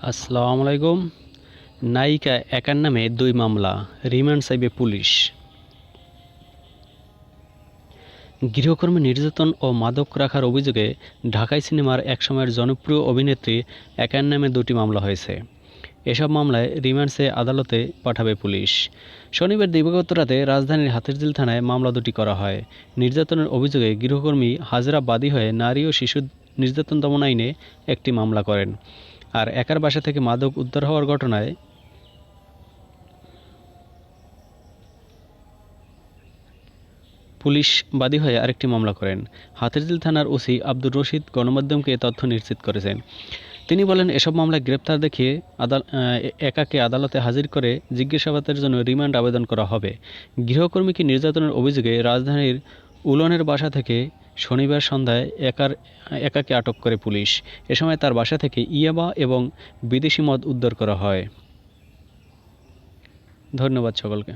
আসসালামু আলাইকুম। নায়িকা একার নামে দুই মামলা, রিমান্ড চাইবে পুলিশ। গৃহকর্মী নির্যাতন ও মাদক রাখার অভিযোগে ঢাকাই সিনেমার একসময়ের জনপ্রিয় অভিনেত্রী একার নামে দুটি মামলা হয়েছে। এসব মামলায় রিমান্ডসে আদালতে পাঠাবে পুলিশ। শনিবার দিবাগত রাতে রাজধানীর হাতিরঝিল থানায় মামলা দুটি করা হয়। নির্যাতনের অভিযোগে গৃহকর্মী হাজরা বাদী হয়ে নারী ও শিশু নির্যাতন দমন আইনে একটি মামলা করেন। আর একার বাসা থেকে মাদক উদ্ধার হওয়ার ঘটনায় পুলিশ বাদী হয়ে আরেকটি মামলা করেন। হাতিরঝিল থানার ওসি আব্দুর রশিদ গণমাধ্যমকে তথ্য নিশ্চিত করেছেন। তিনি বলেন, এসব মামলায় গ্রেপ্তার দেখিয়ে আদাল একাকে আদালতে হাজির করে জিজ্ঞাসাবাদের জন্য রিমান্ড আবেদন করা হবে। গৃহকর্মীকে নির্যাতনের অভিযোগে রাজধানীর উলনের বাসা থেকে শনিবার সন্ধ্যায় একার, একাকে আটক করে পুলিশ। এ সময় তার বাসা থেকে ইয়াবা এবং বিদেশি মদ উদ্ধার করা হয়। ধন্যবাদ সকলকে।